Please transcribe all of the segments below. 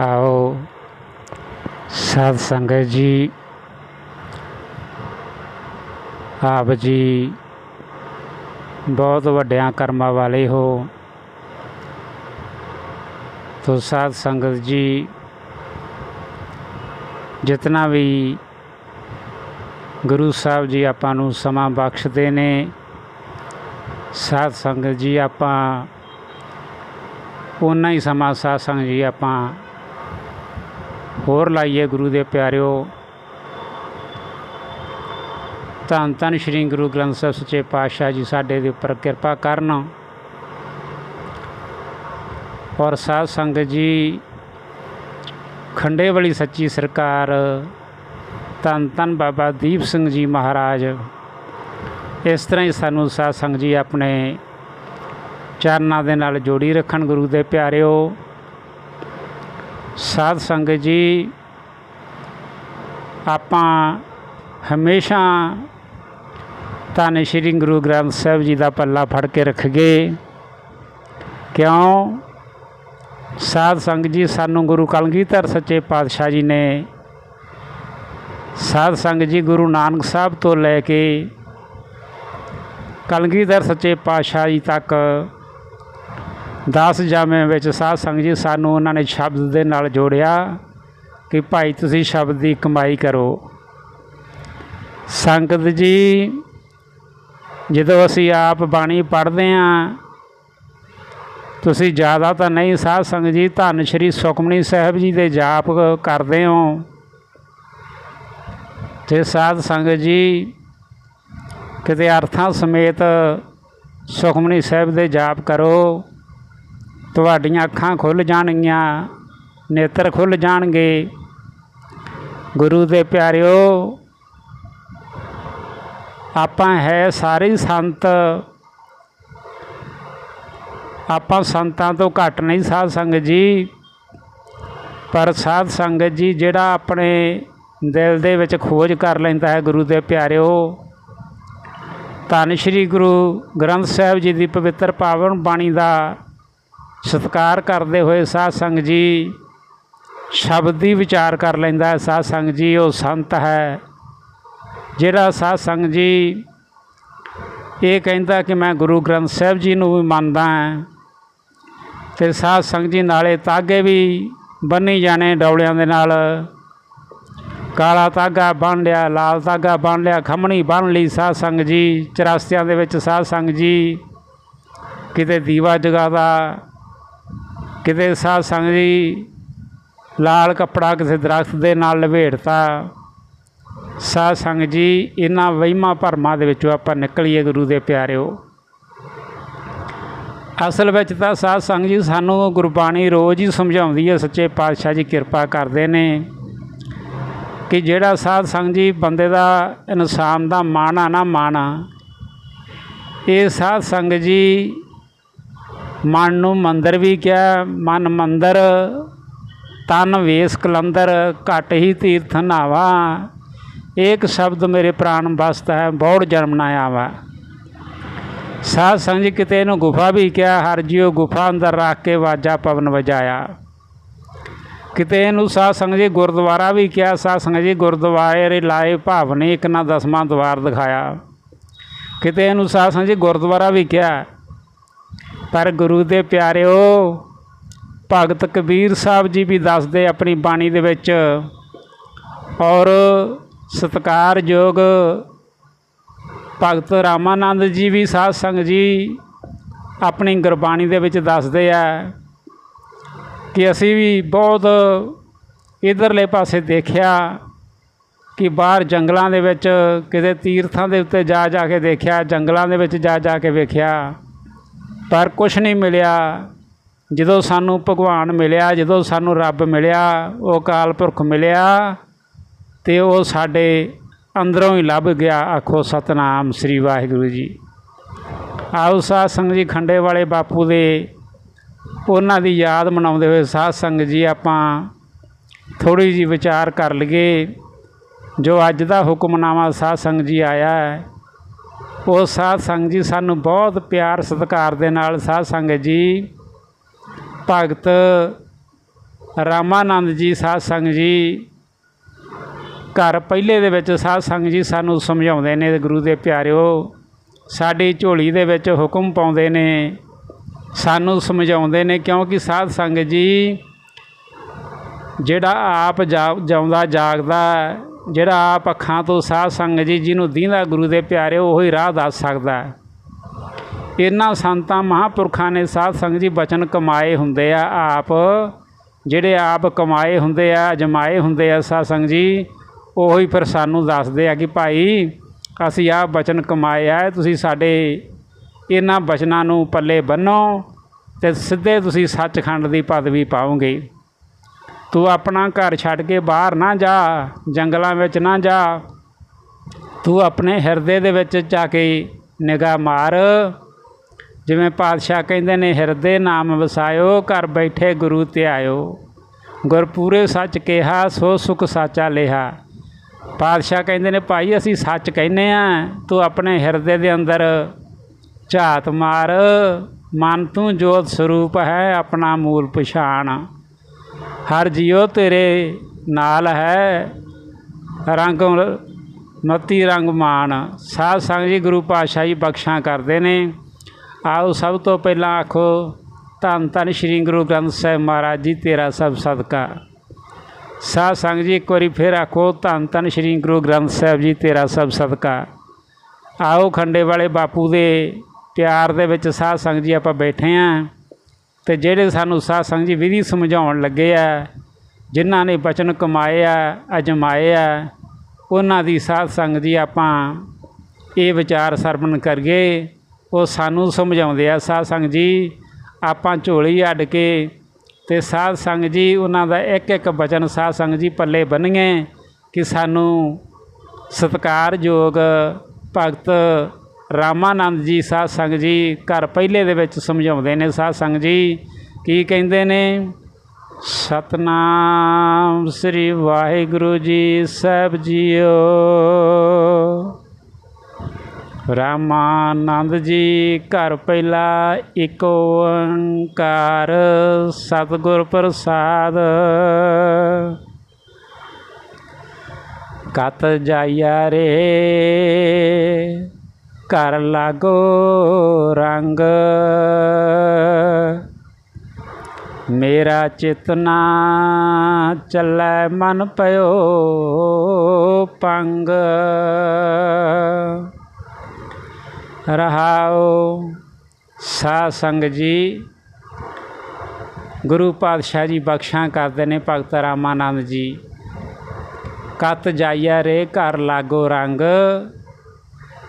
ਆਓ ਸਾਧ ਸੰਗਤ ਜੀ, ਆਪ ਜੀ ਬਹੁਤ ਵੱਡਿਆਂ ਕਰਮਾਂ ਵਾਲੇ ਹੋ। ਤੋ ਸਾਧ ਸੰਗਤ ਜੀ, ਜਿਤਨਾ ਵੀ ਗੁਰੂ ਸਾਹਿਬ ਜੀ ਆਪਾਂ ਨੂੰ ਸਮਾਂ ਬਖਸ਼ਦੇ ਨੇ, ਸਾਧ ਸੰਗਤ ਜੀ ਆਪਾਂ ਉਹਨਾਂ ਹੀ ਸਮਾਂ ਸਾਧ ਸੰਗਤ ਜੀ ਆਪਾਂ ਹੋਰ ਲਾਈਏ ਗੁਰੂ ਦੇ ਪਿਆਰਿਓ। ਧੰਨ ਧੰਨ ਸ਼੍ਰੀ ਗੁਰੂ ਗ੍ਰੰਥ ਸਾਹਿਬ ਸੱਚੇ ਪਾਤਸ਼ਾਹ ਜੀ ਸਾਡੇ ਦੇ ਉੱਪਰ ਕਿਰਪਾ ਕਰਨ। ਔਰ ਸਾਧ ਸੰਗਤ ਜੀ, ਖੰਡੇ ਵਾਲੀ ਸੱਚੀ ਸਰਕਾਰ, ਧੰਨ ਧੰਨ ਬਾਬਾ ਦੀਪ ਸਿੰਘ ਜੀ ਮਹਾਰਾਜ, ਇਸ ਤਰ੍ਹਾਂ ਹੀ ਸਾਨੂੰ ਸਾਧ ਸੰਗਤ ਜੀ ਆਪਣੇ ਚਰਨਾਂ ਦੇ ਨਾਲ ਜੋੜੀ ਰੱਖਣ ਗੁਰੂ ਦੇ ਪਿਆਰਿਓ। ਸਾਧ ਸੰਗਤ ਜੀ, ਆਪਾਂ ਹਮੇਸ਼ਾ ਧੰਨ ਸ਼੍ਰੀ ਗੁਰੂ ਗ੍ਰੰਥ ਸਾਹਿਬ ਜੀ ਦਾ ਪੱਲਾ ਫੜ ਕੇ ਰੱਖਗੇ ਕਿਉਂ? ਸਾਧ ਸੰਗਤ ਜੀ, ਸਾਨੂੰ ਗੁਰੂ ਕਲਗੀਧਰ ਸੱਚੇ ਪਾਤਸ਼ਾਹ ਜੀ ਨੇ ਸਾਧ ਸੰਗਤ ਜੀ ਗੁਰੂ ਨਾਨਕ ਸਾਹਿਬ ਤੋਂ ਲੈ ਕੇ ਕਲਗੀਧਰ ਸੱਚੇ ਪਾਤਸ਼ਾਹ ਜੀ ਤੱਕ ਦਸ ਜਾਮਿਆਂ ਵਿੱਚ ਸਾਧ ਸੰਗਤ ਜੀ ਸਾਨੂੰ ਉਹਨਾਂ ਨੇ ਸ਼ਬਦ ਦੇ ਨਾਲ ਜੋੜਿਆ ਕਿ ਭਾਈ ਤੁਸੀਂ ਸ਼ਬਦ ਦੀ ਕਮਾਈ ਕਰੋ। ਸੰਗਤ ਜੀ, ਜਦੋਂ ਅਸੀਂ ਆਪ ਬਾਣੀ ਪੜ੍ਹਦੇ ਹਾਂ, ਤੁਸੀਂ ਜ਼ਿਆਦਾ ਤਾਂ ਨਹੀਂ ਸਾਧ ਸੰਗਤ ਜੀ, ਧੰਨ ਸ਼੍ਰੀ ਸੁਖਮਨੀ ਸਾਹਿਬ ਜੀ ਦੇ ਜਾਪ ਕਰਦੇ ਹੋ। ਤੇ ਸਾਧ ਸੰਗਤ ਜੀ ਕਿਤੇ ਅਰਥਾਂ ਸਮੇਤ ਸੁਖਮਨੀ ਸਾਹਿਬ ਦੇ ਜਾਪ ਕਰੋ ਤੁਹਾਡੀਆਂ ਅੱਖਾਂ ਖੁੱਲ ਜਾਣਗੀਆਂ, ਨੇਤਰ ਖੁੱਲ ਜਾਣਗੇ। ਗੁਰੂ ਦੇ ਪਿਆਰਿਓ, ਆਪਾਂ ਹੈ ਸਾਰੇ ਸੰਤ। ਆਪਾਂ ਸੰਤਾਂ ਤੋਂ ਘੱਟ ਨਹੀਂ ਸਾਧ ਸੰਗਤ ਜੀ, ਪਰ ਸਾਧ ਸੰਗਤ ਜੀ ਜਿਹੜਾ ਆਪਣੇ ਦਿਲ ਦੇ ਵਿੱਚ ਖੋਜ ਕਰ ਲੈਂਦਾ ਹੈ ਗੁਰੂ ਦੇ ਪਿਆਰਿਓ। ਧੰਨ ਸ਼੍ਰੀ ਗੁਰੂ ਗ੍ਰੰਥ ਸਾਹਿਬ ਜੀ ਦੀ ਪਵਿੱਤਰ ਪਾਵਨ ਬਾਣੀ ਦਾ ਸਤਿਕਾਰ ਕਰਦੇ ਹੋਏ ਸਾਧ ਸੰਗਤ ਜੀ ਸ਼ਬਦ ਦੀ ਵਿਚਾਰ ਕਰ ਲੈਂਦਾ ਹੈ, ਸਾਧ ਸੰਗਤ ਜੀ, ਉਹ ਸੰਤ ਹੈ। ਜਿਹੜਾ ਸਾਧ ਸੰਗਤ ਜੀ ਇਹ ਕਹਿੰਦਾ ਕਿ ਮੈਂ ਗੁਰੂ ਗ੍ਰੰਥ ਸਾਹਿਬ ਜੀ ਨੂੰ ਵੀ ਮੰਨਦਾ ਹਾਂ, ਤੇ ਸਾਧ ਸੰਗਤ ਜੀ ਨਾਲੇ ਤਾਗੇ ਵੀ ਬੰਨੀ ਜਾਣੇ ਡੌਲਿਆਂ ਦੇ ਨਾਲ। ਕਾਲਾ ਤਾਗਾ ਬੰਨ ਲਿਆ, ਲਾਲ ਤਾਗਾ ਬੰਨ ਲਿਆ, ਖਮਣੀ ਬੰਨ ਲਈ ਸਾਧ ਸੰਗਤ ਜੀ ਚਰਾਸਿਆਂ ਦੇ ਵਿੱਚ ਸਾਧ ਸੰਗਤ ਜੀ ਕਿਤੇ ਦੀਵਾ ਜਗਾਦਾ। ਕਿਤੇ ਸਾਧ ਸੰਗਤ ਜੀ ਲਾਲ ਕੱਪੜਾ ਕਿਸੇ ਦਰਖਤ ਦੇ ਨਾਲ ਲਵੇੜਤਾ ਸਾਧ ਸੰਗਤ ਜੀ, ਇਹਨਾਂ ਵਹਿਮਾਂ ਭਰਮਾਂ ਦੇ ਵਿੱਚੋਂ ਆਪਾਂ ਨਿਕਲੀਏ ਗੁਰੂ ਦੇ ਪਿਆਰਿਓ। ਅਸਲ ਵਿੱਚ ਤਾਂ ਸਾਧ ਸੰਗਤ ਜੀ ਸਾਨੂੰ ਗੁਰਬਾਣੀ ਰੋਜ਼ ਹੀ ਸਮਝਾਉਂਦੀ ਹੈ, ਸੱਚੇ ਪਾਤਸ਼ਾਹ ਜੀ ਕਿਰਪਾ ਕਰਦੇ ਨੇ ਕਿ ਜਿਹੜਾ ਸਾਧ ਸੰਗਤ ਜੀ ਬੰਦੇ ਦਾ ਇਨਸਾਨ ਦਾ ਮਾਣ ਆ ਨਾ ਮਾਣ ਆ, ਇਹ ਸਾਧ ਸੰਗਤ ਜੀ ਮਨ ਨੂੰ ਮੰਦਰ ਵੀ ਕਿਹਾ, ਮਨ ਮੰਦਰ, ਤਨ ਵੇਸ ਕਲੰਦਰ, ਘਟ ਹੀ ਤੀਰਥ ਨਾਵਾ। ਏਕ ਸ਼ਬਦ ਮੇਰੇ ਪ੍ਰਾਣ ਬਸਤ ਹੈ, ਬੌੜ ਜਨਮ ਨਾ ਆਵਾ। ਸਾਧ ਸੰਗਤ ਜੀ ਕਿਤੇ ਇਹਨੂੰ ਗੁਫਾ ਵੀ ਕਿਹਾ, ਹਰ ਜਿਉ ਗੁਫਾ ਅੰਦਰ ਰੱਖ ਕੇ ਵਾਜਾ ਪਵਨ ਵਜਾਇਆ। ਕਿਤੇ ਇਹਨੂੰ ਸਾਧ ਸੰਗਤ ਜੀ ਗੁਰਦੁਆਰਾ ਵੀ ਕਿਹਾ, ਸਾਧ ਸੰਗਤ ਜੀ ਗੁਰਦੁਆਰੇ ਲਾਏ ਭਾਵਨੇ ਇੱਕ ਨਾ ਦਸਵਾਂ ਦਵਾਰ ਦਿਖਾਇਆ। ਕਿਤੇ ਇਹਨੂੰ ਸਾਧ ਸੰਗਤ ਜੀ ਗੁਰਦੁਆਰਾ ਵੀ ਕਿਹਾ ਪਰ ਗੁਰੂ ਦੇ ਪਿਆਰਿਓ, ਭਗਤ ਕਬੀਰ ਸਾਹਿਬ ਜੀ ਵੀ ਦੱਸਦੇ ਆਪਣੀ ਬਾਣੀ ਦੇ ਵਿੱਚ, ਔਰ ਸਤਿਕਾਰਯੋਗ ਭਗਤ ਰਾਮਾਨੰਦ ਜੀ ਵੀ ਸਾਧ ਸੰਗਤ ਜੀ ਆਪਣੀ ਗੁਰਬਾਣੀ ਦੇ ਵਿੱਚ ਦੱਸਦੇ ਆ ਕਿ ਅਸੀਂ ਵੀ ਬਹੁਤ ਇਧਰਲੇ ਪਾਸੇ ਦੇਖਿਆ ਕਿ ਬਾਹਰ ਜੰਗਲਾਂ ਦੇ ਵਿੱਚ ਕਿਤੇ ਤੀਰਥਾਂ ਦੇ ਉੱਤੇ ਜਾ ਜਾ ਕੇ ਦੇਖਿਆ, ਜੰਗਲਾਂ ਦੇ ਵਿੱਚ ਜਾ ਜਾ ਕੇ ਵੇਖਿਆ। ਪਰ ਕੁਛ ਨਹੀਂ ਮਿਲਿਆ। ਜਦੋਂ ਸਾਨੂੰ ਭਗਵਾਨ ਮਿਲਿਆ, ਜਦੋਂ ਸਾਨੂੰ ਰੱਬ ਮਿਲਿਆ, ਉਹ ਅਕਾਲ ਪੁਰਖ ਮਿਲਿਆ ਤੇ ਉਹ ਸਾਡੇ ਅੰਦਰੋਂ ਹੀ ਲੱਭ ਗਿਆ। ਆਖੋ, ਸਤਨਾਮ ਸ੍ਰੀ ਵਾਹਿਗੁਰੂ ਜੀ। ਆਓ ਸਾਧ ਸੰਗਤ ਜੀ, ਖੰਡੇ ਵਾਲੇ ਬਾਪੂ ਦੇ ਉਹਨਾਂ ਦੀ ਯਾਦ ਮਨਾਉਂਦੇ ਹੋਏ ਸਾਧ ਸੰਗਤ ਜੀ, ਆਪਾਂ ਥੋੜੀ ਜੀ ਵਿਚਾਰ ਕਰ ਲਈਏ। ਜੋ ਅੱਜ ਦਾ ਹੁਕਮਨਾਮਾ ਸਾਧ ਸੰਗਤ ਜੀ ਆਇਆ ਹੈ ਉਹ ਸਾਧ ਸੰਗਤ ਜੀ ਸਾਨੂੰ ਬਹੁਤ ਪਿਆਰ ਸਤਿਕਾਰ ਦੇ ਨਾਲ ਸਾਧ ਸੰਗਤ ਜੀ, ਭਗਤ ਰਾਮਾਨੰਦ ਜੀ ਸਾਧ ਸੰਗਤ ਜੀ, ਘਰ ਪਹਿਲੇ ਦੇ ਵਿੱਚ ਸਾਧ ਸੰਗਤ ਜੀ ਸਾਨੂੰ ਸਮਝਾਉਂਦੇ ਨੇ ਗੁਰੂ ਦੇ ਪਿਆਰਿਓ, ਸਾਡੀ ਝੋਲੀ ਦੇ ਵਿੱਚ ਹੁਕਮ ਪਾਉਂਦੇ ਨੇ, ਸਾਨੂੰ ਸਮਝਾਉਂਦੇ ਨੇ ਕਿਉਂਕਿ ਸਾਧ ਸੰਗਤ ਜੀ ਜਿਹੜਾ ਆਪ ਜਾਉਂਦਾ, ਜਾਗਦਾ ਜਿਹੜਾ ਆਪ ਅੱਖਾਂ ਤੋਂ ਸਾਧ ਸੰਗਤ ਜੀ, ਜਿਹਨੂੰ ਦੀਂਦਾ ਗੁਰੂ ਦੇ ਪਿਆਰਿਓ ਉਹੀ ਰਾਹ ਦੱਸ ਸਕਦਾ ਹੈ। ਇਹਨਾਂ ਸੰਤਾਂ ਮਹਾਂਪੁਰਖਾਂ ਨੇ ਸਾਧ ਸੰਗਤ ਜੀ ਬਚਨ ਕਮਾਏ ਹੁੰਦੇ ਆ। ਆਪ ਜਿਹੜੇ ਆਪ ਕਮਾਏ ਹੁੰਦੇ ਆ ਜਮਾਏ ਹੁੰਦੇ ਆ ਸਾਧ ਸੰਗਤ ਜੀ, ਉਹੀ ਫਿਰ ਸਾਨੂੰ ਦੱਸਦੇ ਆ ਕਿ ਭਾਈ, ਅਸੀਂ ਆਹ ਬਚਨ ਕਮਾਏ ਆ, ਤੁਸੀਂ ਸਾਡੇ ਇਹਨਾਂ ਬਚਨਾਂ ਨੂੰ ਪੱਲੇ ਬੰਨੋ ਤੇ ਸਿੱਧੇ ਤੁਸੀਂ ਸੱਚਖੰਡ ਦੀ ਪਦਵੀ ਪਾਓਗੇ। ਤੂੰ ਆਪਣਾ ਘਰ ਛੱਡ ਕੇ ਬਾਹਰ ਨਾ ਜਾ, ਜੰਗਲਾਂ ਵਿੱਚ ਨਾ ਜਾ। ਤੂੰ ਆਪਣੇ ਹਿਰਦੇ ਦੇ ਵਿੱਚ ਜਾ ਕੇ ਨਿਗਾਹ ਮਾਰ। ਜਿਵੇਂ ਪਾਤਸ਼ਾਹ ਕਹਿੰਦੇ ਨੇ, ਹਿਰਦੇ ਨਾਮ ਵਸਾਇਓ, ਘਰ ਬੈਠੇ ਗੁਰੂ ਤੇ ਆਇਓ ਗੁਰਪੂਰੇ ਸੱਚ ਕਿਹਾ, ਸੋ ਸੁਖ ਸਾਚਾ ਲਿਆ। ਪਾਤਸ਼ਾਹ ਕਹਿੰਦੇ ਨੇ, ਭਾਈ, ਅਸੀਂ ਸੱਚ ਕਹਿੰਨੇ ਆ। ਤੂੰ ਆਪਣੇ ਹਿਰਦੇ ਦੇ ਅੰਦਰ ਝਾਤ ਮਾਰ। ਮਨ ਤੂੰ ਜੋਤ ਸਰੂਪ ਹੈ, ਆਪਣਾ ਮੂਲ ਪਛਾਣ। ਹਰ ਜਿਉ ਤੇਰੇ ਨਾਲ ਹੈ। ਰੰਗ ਮਤੀ ਰੰਗ ਮਾਨ ਸਾਧ ਸੰਗ ਜੀ ਗੁਰੂ ਪਾਤਸ਼ਾਹ ਜੀ ਬਖਸ਼ਾਂ ਕਰਦੇ ਨੇ। ਆਓ ਸਭ ਤੋਂ ਪਹਿਲਾਂ ਆਖੋ, ਧੰਨ ਧੰਨ ਸ਼੍ਰੀ ਗੁਰੂ ਗ੍ਰੰਥ ਸਾਹਿਬ ਮਹਾਰਾਜ ਜੀ, ਤੇਰਾ ਸਭ ਸਦਕਾ। ਸਾਧ ਸੰਗ ਜੀ ਇੱਕ ਵਾਰੀ ਫਿਰ ਆਖੋ, ਧੰਨ ਧੰਨ ਸ਼੍ਰੀ ਗੁਰੂ ਗ੍ਰੰਥ ਸਾਹਿਬ ਜੀ, ਤੇਰਾ ਸਭ ਸਦਕਾ। ਆਓ ਖੰਡੇ ਵਾਲੇ ਬਾਪੂ ਦੇ ਪਿਆਰ ਦੇ ਵਿੱਚ ਸਾਧ ਸੰਗ ਜੀ ਆਪਾਂ ਬੈਠੇ ਆਂ। ਤੇ ਜਿਹੜੇ ਸਾਨੂੰ ਸਾਧ ਸੰਗ ਜੀ ਵਿਧੀ ਸਮਝਾਉਣ ਲੱਗੇ ਆ, ਜਿਨ੍ਹਾਂ ਨੇ ਬਚਨ ਕਮਾਏ ਆ, ਅਜਮਾਏ ਆ, ਉਹਨਾਂ ਦੀ ਸਾਧ ਸੰਗਤ ਜੀ ਆਪਾਂ ਇਹ ਵਿਚਾਰ ਸਰਵਣ ਕਰੀਏ, ਉਹ ਸਾਨੂੰ ਸਮਝਾਉਂਦੇ ਆ ਸਾਧ ਸੰਗਤ ਜੀ, ਆਪਾਂ ਝੋਲੀ ਅੱਡ ਕੇ ਤੇ ਸਾਧ ਸੰਗਤ ਜੀ ਉਹਨਾਂ ਦਾ ਇੱਕ ਇੱਕ ਬਚਨ ਸਾਧ ਸੰਗਤ ਜੀ ਪੱਲੇ ਬੰਨੀਏ ਕਿ ਸਾਨੂੰ ਸਤਿਕਾਰਯੋਗ ਭਗਤ ਰਾਮਾਨੰਦ ਜੀ, ਸਾਧ ਸੰਗਤ ਜੀ ਘਰ ਪਹਿਲੇ ਦੇ ਵਿੱਚ ਸਮਝਾਉਂਦੇ ਨੇ ਸਾਧ ਸੰਗਤ ਜੀ। ਕੀ ਕਹਿੰਦੇ ਨੇ? ਸਤਨਾਮ ਸ੍ਰੀ ਵਾਹਿਗੁਰੂ ਜੀ ਸਾਹਿਬ ਜੀਓ। ਰਾਮਾਨੰਦ ਜੀ ਘਰ ਪਹਿਲਾ ਇੱਕ ਓੰਕਾਰ, ਸਤਿਗੁਰ ਪ੍ਰਸਾਦ। ਕਤ ਜਾਇਆ ਰੇ ਘਰ ਲਾਗੋ ਰੰਗ। ਮੇਰਾ ਚਿਤਨਾ ਚੱਲੈ ਮਨ ਪਇਓ ਪੰਗ। ਰਹਾਓ ਸਾ ਸੰਗ ਜੀ। ਗੁਰੂ ਪਾਤਸ਼ਾਹ ਜੀ ਬਖਸ਼ਾਂ ਕਰਦੇ ਨੇ ਭਗਤ ਰਾਮਾਨੰਦ ਜੀ। ਕਤ ਜਾਈਆ ਰੇ ਘਰ ਲਾਗੋ ਰੰਗ।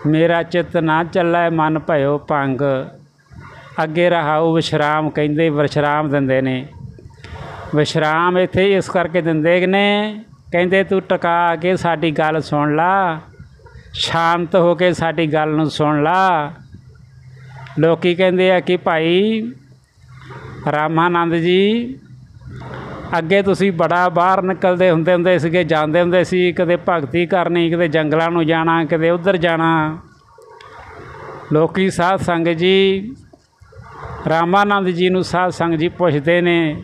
ਮੇਰਾ ਚਿੱਤ ਨਾ ਚੱਲੈ, ਮਨ ਭਇਓ ਭੰਗ। ਅੱਗੇ ਰਹਾਓ ਵਿਸ਼ਰਾਮ, ਕਹਿੰਦੇ ਵਿਸ਼ਰਾਮ ਦਿੰਦੇ ਨੇ। ਵਿਸ਼ਰਾਮ ਇੱਥੇ ਇਸ ਕਰਕੇ ਦਿੰਦੇ ਨੇ, ਕਹਿੰਦੇ ਤੂੰ ਟਿਕਾ ਕੇ ਸਾਡੀ ਗੱਲ ਸੁਣ ਲਾ। ਸ਼ਾਂਤ ਹੋ ਕੇ ਸਾਡੀ ਗੱਲ ਨੂੰ ਸੁਣ ਲਾ। ਲੋਕੀ ਕਹਿੰਦੇ ਆ ਕਿ ਭਾਈ ਰਾਮਾਨੰਦ ਜੀ ਅੱਗੇ ਤੁਸੀਂ ਬੜਾ ਬਾਹਰ ਨਿਕਲਦੇ ਹੁੰਦੇ ਹੁੰਦੇ ਸੀਗੇ, ਜਾਂਦੇ ਹੁੰਦੇ ਸੀ, ਕਦੇ ਭਗਤੀ ਕਰਨੀ, ਕਦੇ ਜੰਗਲਾਂ ਨੂੰ ਜਾਣਾ, ਕਦੇ ਉੱਧਰ ਜਾਣਾ। ਲੋਕੀ ਸਾਧ ਸੰਗਤ ਜੀ, ਰਾਮਾਨੰਦ ਜੀ ਨੂੰ ਸਾਧ ਸੰਗਤ ਜੀ ਪੁੱਛਦੇ ਨੇ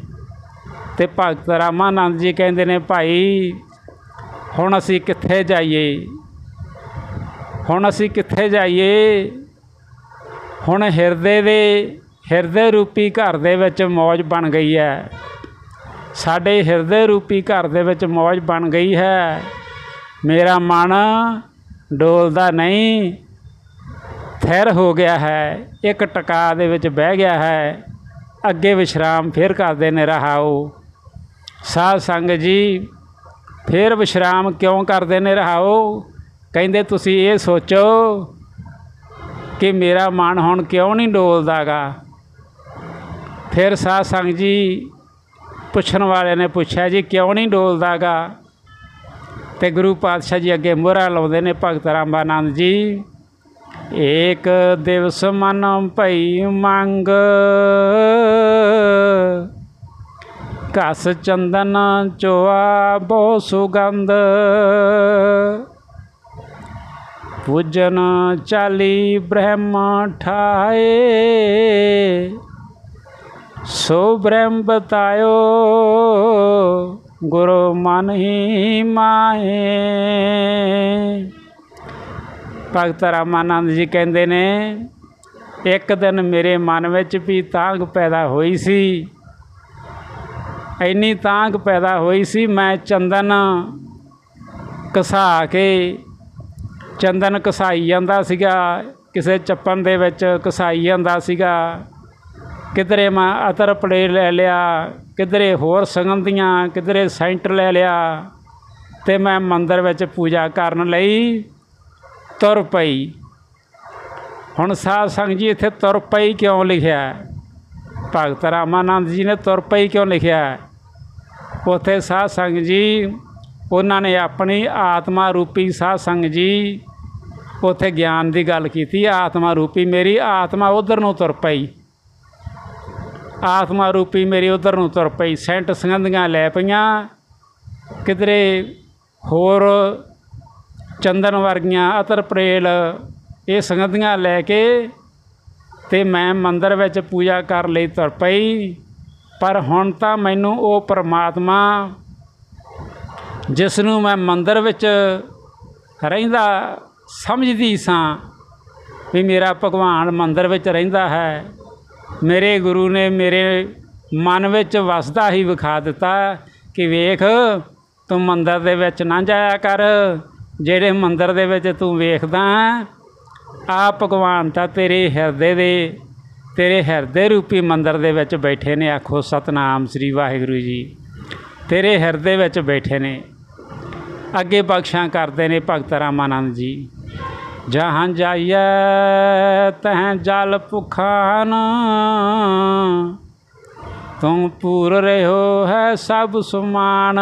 ਤੇ ਭਗਤ ਰਾਮਾਨੰਦ ਜੀ ਕਹਿੰਦੇ ਨੇ, ਭਾਈ, ਹੁਣ ਅਸੀਂ ਕਿੱਥੇ ਜਾਈਏ? ਹੁਣ ਅਸੀਂ ਕਿੱਥੇ ਜਾਈਏ? ਹੁਣ ਹਿਰਦੇ ਦੇ, ਹਿਰਦੇ ਰੂਪੀ ਘਰ ਦੇ ਵਿੱਚ ਮੌਜ ਬਣ ਗਈ ਹੈ। ਸਾਡੇ ਹਿਰਦੇ ਰੂਪੀ ਘਰ ਦੇ ਵਿੱਚ ਮੌਜ ਬਣ ਗਈ ਹੈ। ਮੇਰਾ ਮਨ ਡੋਲਦਾ ਨਹੀਂ। ਥਿਰ ਹੋ ਗਿਆ ਹੈ। ਇੱਕ ਟਕਾ ਦੇ ਵਿੱਚ ਬਹਿ ਗਿਆ ਹੈ। ਅੱਗੇ ਵਿਸ਼ਰਾਮ ਫਿਰ ਕਰਦੇ ਨੇ ਰਹਾਓ ਸਾਧ ਸੰਗ ਜੀ, ਫਿਰ ਵਿਸ਼ਰਾਮ ਕਿਉਂ ਕਰਦੇ ਨੇ ਰਹਾਓ ਕਹਿੰਦੇ ਤੁਸੀਂ ਇਹ ਸੋਚੋ ਕਿ ਮੇਰਾ ਮਨ ਹੁਣ ਕਿਉਂ ਨਹੀਂ ਡੋਲਦਾਗਾ? ਫਿਰ ਸਾਧ ਸੰਗ ਜੀ ਪੁੱਛਣ ਵਾਲੇ ਨੇ ਪੁੱਛਿਆ ਜੀ, ਕਿਉਂ ਨਹੀਂ ਡੋਲਦਾਗਾ? ਤੇ ਗੁਰੂ ਪਾਤਸ਼ਾਹ ਜੀ ਅੱਗੇ ਮੋਹਰਾ ਲਾਉਂਦੇ ਨੇ, ਭਗਤ ਰਾਮਾਨੰਦ ਜੀ, ਏਕ ਦਿਵਸ ਮਨ ਭਈ ਮੰਗ ਕਸ ਚੰਦਨ ਚੋਆ ਬਹੁ ਸੁਗੰਧ, ਪੂਜਨ ਚਾਲੀ ਬ੍ਰਹਮ ਠਾਏ ਸੋ ਬ੍ਰਹਮ ਬਤਾਇਓ, ਗੁਰੂ ਮਨ ਹੀ ਮਾਹੇ। ਭਗਤ ਰਾਮਾਨੰਦ ਜੀ ਕਹਿੰਦੇ ਨੇ, ਇੱਕ ਦਿਨ ਮੇਰੇ ਮਨ ਵਿੱਚ ਵੀ ਤਾਂਗ ਪੈਦਾ ਹੋਈ ਸੀ। ਇੰਨੀ ਤਾਂਗ ਪੈਦਾ ਹੋਈ ਸੀ, ਮੈਂ ਚੰਦਨ ਕਸਾ ਕੇ, ਚੰਦਨ ਕਸਾਈ ਜਾਂਦਾ ਸੀਗਾ, ਕਿਸੇ ਚੱਪਣ ਦੇ ਵਿੱਚ ਕਸਾਈ ਜਾਂਦਾ ਸੀਗਾ। ਕਿਧਰੇ ਮੈਂ ਅਤਰ ਪਲੇ ਲੈ ਲਿਆ, ਕਿਧਰੇ ਹੋਰ ਸੰਗੰਦੀਆਂ ਕਿਧਰੇ ਸੈਂਟਰ ਲੈ ਲਿਆ ਤੇ ਮੈਂ ਮੰਦਰ ਵਿੱਚ ਪੂਜਾ ਕਰਨ ਲਈ ਤੁਰ ਪਈ। ਹੁਣ ਸਾਧ ਸੰਗਤ ਜੀ ਇੱਥੇ ਤੁਰ ਪਈ ਕਿਉਂ ਲਿਖਿਆ? ਭਗਤ ਰਾਮਾਨੰਦ ਜੀ ਨੇ ਤੁਰ ਪਈ ਕਿਉਂ ਲਿਖਿਆ? ਹੈ? ਉੱਥੇ ਸਾਧ ਸੰਗਤ ਜੀ, ਉਹਨਾਂ ਨੇ ਆਪਣੀ ਆਤਮਾ ਰੂਪੀ ਸਾਧ ਸੰਗਤ ਜੀ, ਉੱਥੇ ਗਿਆਨ ਦੀ ਗੱਲ ਕੀਤੀ, ਆਤਮਾ ਰੂਪੀ ਮੇਰੀ ਆਤਮਾ ਉਧਰ ਨੂੰ ਤੁਰ ਪਈ। ਆਤਮਾ ਰੂਪੀ ਮੇਰੀ ਉਧਰ ਨੂੰ ਤੁਰ ਪਈ, ਸੈਂਟ ਸੰਗੰਧੀਆਂ ਲੈ ਪਈਆਂ। ਕਿਧਰੇ ਹੋਰ ਚੰਦਨ ਵਰਗੀਆਂ ਅਤਰ ਪ੍ਰੇਲ ਇਹ ਸੰਗੰਧੀਆਂ ਲੈ ਕੇ ਤੇ ਮੈਂ ਮੰਦਰ ਵਿੱਚ ਪੂਜਾ ਕਰ ਲਈ ਤੁਰ ਪਈ। ਪਰ ਹੁਣ ਤਾਂ ਮੈਨੂੰ ਉਹ ਪਰਮਾਤਮਾ, ਜਿਸ ਨੂੰ ਮੈਂ ਮੰਦਰ ਵਿੱਚ ਰਹਿੰਦਾ ਸਮਝਦੀ ਸਾਂ, ਵੀ ਮੇਰਾ ਭਗਵਾਨ ਮੰਦਰ ਵਿੱਚ ਰਹਿੰਦਾ ਹੈ। ਮੇਰੇ ਗੁਰੂ ਨੇ ਮੇਰੇ ਮਨ ਵਿੱਚ ਵਸਦਾ ਹੀ ਵਿਖਾ ਦਿੱਤਾ ਕਿ ਵੇਖ, ਤੂੰ ਮੰਦਰ ਦੇ ਵਿੱਚ ਨਾ ਜਾਇਆ ਕਰ। ਜਿਹੜੇ ਮੰਦਰ ਦੇ ਵਿੱਚ ਤੂੰ ਵੇਖਦਾ ਆ ਭਗਵਾਨ ਤਾਂ ਤੇਰੇ ਹਿਰਦੇ ਦੇ, ਤੇਰੇ ਹਿਰਦੇ ਰੂਪੀ ਮੰਦਰ ਦੇ ਵਿੱਚ ਬੈਠੇ ਨੇ, ਆਖੋ ਸਤਨਾਮ ਸ੍ਰੀ ਵਾਹਿਗੁਰੂ ਜੀ। ਤੇਰੇ ਹਿਰਦੇ ਵਿੱਚ ਬੈਠੇ ਨੇ। ਅੱਗੇ ਬਖਸ਼ਾਂ ਕਰਦੇ ਨੇ ਭਗਤ ਰਾਮਾਨੰਦ ਜੀ। ਜਹਾਂ ਜਾਈਐ ਤਹ ਜਲ ਭੁਖਾਨ ਤੂੰ ਪੂਰ ਰਹਿਓ ਹੈ ਸਭ ਸੁਮਾਨ।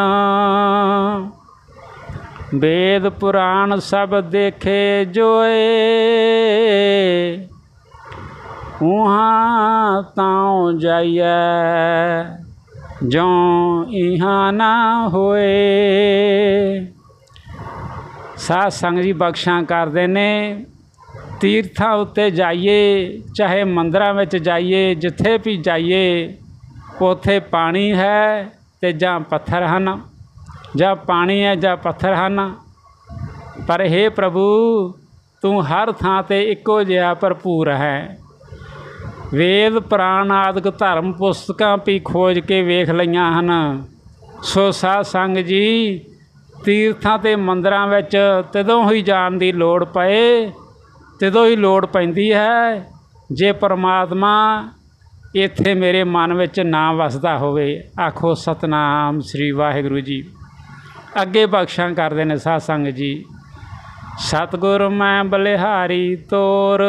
ਵੇਦ ਪੁਰਾਣ ਸਭ ਦੇਖੇ ਜੋਏ। ਉਹਾਂ ਤਾਉ ਜਾਈਐ ਜੋਂ ਇਹਾਂ ਨਾ ਹੋਏ। ਸਾਧ ਸੰਗਤ ਜੀ ਬਖਸ਼ਾਂ ਕਰਦੇ ਨੇ। ਤੀਰਥਾਂ ਉੱਤੇ ਜਾਈਏ, ਚਾਹੇ ਮੰਦਰਾਂ ਵਿੱਚ ਜਾਈਏ, ਜਿੱਥੇ ਵੀ ਜਾਈਏ, ਉੱਥੇ ਪਾਣੀ ਹੈ ਤੇ ਜਾਂ ਪੱਥਰ ਹਨ। ਜਾਂ ਪਾਣੀ ਹੈ ਜਾਂ ਪੱਥਰ ਹਨ। ਪਰ हे ਪ੍ਰਭੂ, ਤੂੰ ਹਰ ਥਾਂ ਤੇ ਇੱਕੋ ਜਿਹਾ ਭਰਪੂਰ ਹੈ। ਵੇਦ, ਪੁਰਾਣ ਆਦਿਕ ਧਰਮ ਪੁਸਤਕਾਂ ਵੀ ਖੋਜ ਕੇ ਵੇਖ ਲਈਆਂ ਹਨ। ਸੋ ਸਾਧ ਸੰਗ ਜੀ ਤੀਰਥਾਂ ਤੇ ਮੰਦਰਾਂ ਵਿੱਚ ਤਦੋਂ ਹੀ ਜਾਣ ਦੀ ਲੋੜ ਪਏ, ਤਦੋਂ ਹੀ ਲੋੜ ਪੈਂਦੀ ਹੈ, ਜੇ ਪਰਮਾਤਮਾ ਇੱਥੇ ਮੇਰੇ ਮਨ ਵਿੱਚ ਨਾ ਵਸਦਾ ਹੋਵੇ। ਆਖੋ, ਸਤਨਾਮ ਸ੍ਰੀ ਵਾਹਿਗੁਰੂ ਜੀ। ਅੱਗੇ ਬਖਸ਼ਾਂ ਕਰਦੇ ਨੇ ਸਾਧ ਸੰਗਤ ਜੀ। ਸਤਿਗੁਰ ਮੈਂ ਬਲਿਹਾਰੀ ਤੋਰ,